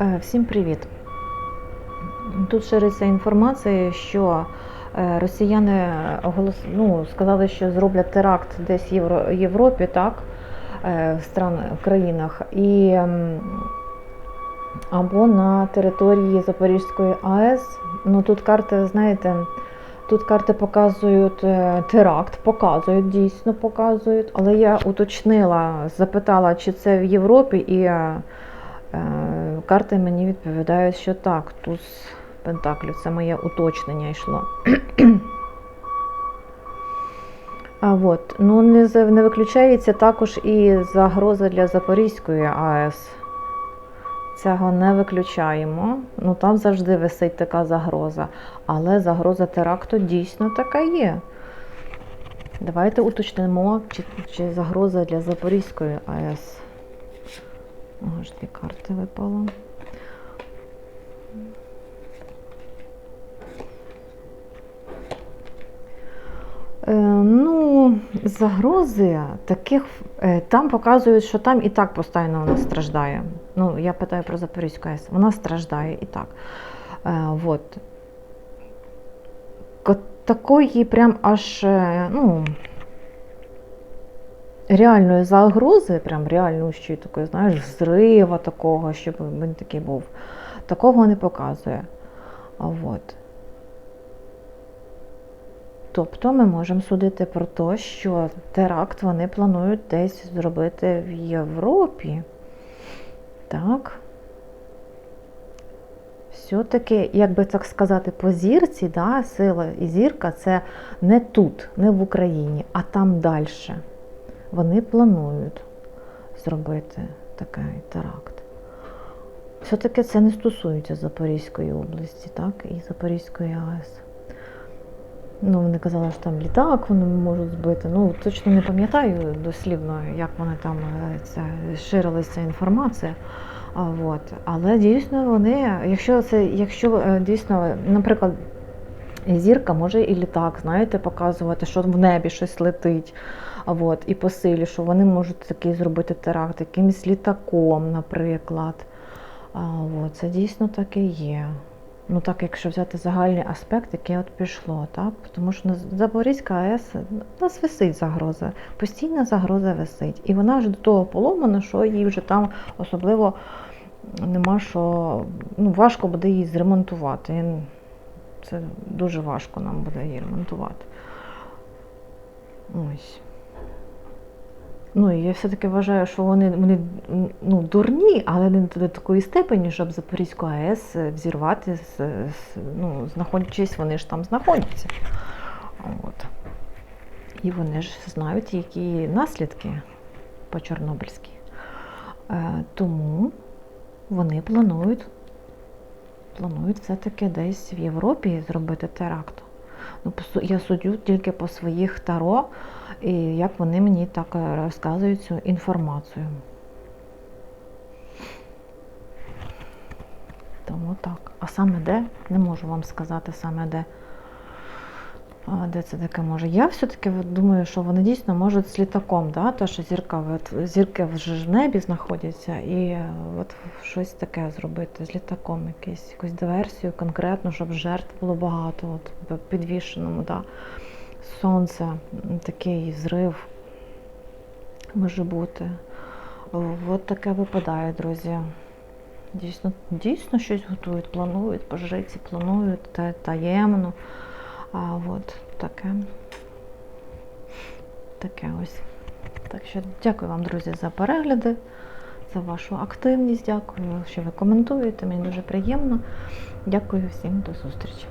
Е, Всім привіт. Тут шириться інформація, що е, росіяни оголос... ну, сказали, що зроблять теракт десь в Євро... Європі, так, е, в стран... в країнах, і або на території Запорізької АЕС. Ну тут карти, знаєте, тут карти показують теракт, показують, дійсно показують. Але я уточнила, запитала, чи це в Європі, і карти мені відповідають, що так, туз пентаклів, це моє уточнення йшло. А от, ну не, не виключається також і загроза для Запорізької АЕС. Цього не виключаємо. Ну там завжди висить така загроза. Але загроза теракту дійсно така є. Давайте уточнимо, чи, чи загроза для Запорізької АЕС. Ого дві карти випало. Е, Ну, загрози таких е, там показують, що там і так постійно вона страждає. Ну, я питаю про Запорізьку АЕС. Вона страждає і так. Е, вот. Такої прям аж е, ну, реальної загрози, прям реальнущої такої, знаєш, зрива такого, щоб він такий був. Такого не показує. От. Тобто ми можемо судити про те, що теракт вони планують десь зробити в Європі. Так. Все-таки, як би так сказати, по зірці, да, сила і зірка це не тут, не в Україні, а там далі. Вони планують зробити такий теракт. Все-таки це не стосується Запорізької області, так, і Запорізької АЕС. Ну, вони казали, що там літак вони можуть збити. Ну, точно не пам'ятаю дослівно, як вони там е, це ширилася інформація. А, от. Але дійсно вони, якщо це, якщо е, дійсно, наприклад, зірка може і літак, знаєте, показувати, що в небі щось летить. От, і по силі, що вони можуть такий зробити теракт якимось літаком, наприклад. А, от, це дійсно так і є. Ну так, якщо взяти загальний аспект, який от пішло, так? Тому що на Запорізька АЕС у нас висить загроза, постійна загроза висить. І вона вже до того поломана, що їй вже там особливо нема що, ну, важко буде її зремонтувати. Це дуже важко нам буде її ремонтувати. Ось. Ну, я все-таки вважаю, що вони, вони ну, дурні, але не до такої степені, щоб Запорізьку АЕС взірвати, з, з- ну, знаходячись, вони ж там знаходяться. От. І вони ж знають, які наслідки по Чорнобильській. Е, тому вони планують, планують все-таки десь в Європі зробити теракт. Ну, я судю тільки по своїх таро, і як вони мені так е, розказують цю інформацію. Тому так. А саме де, не можу вам сказати саме де. Де це таке може? Я все-таки думаю, що вони дійсно можуть з літаком, да? то що зірка, от, зірки вже в небі знаходяться, і е, от щось таке зробити з літаком, якийсь, якусь диверсію конкретно, щоб жертв було багато, от, підвішеному, да? сонце, такий зрив може бути. От таке випадає, друзі. Дійсно, дійсно щось готують, планують, пожриці планують та, таємно. А от таке. Таке ось. Так що дякую вам, друзі, за перегляди, за вашу активність. Дякую, що ви коментуєте. Мені дуже приємно. Дякую всім до зустрічі.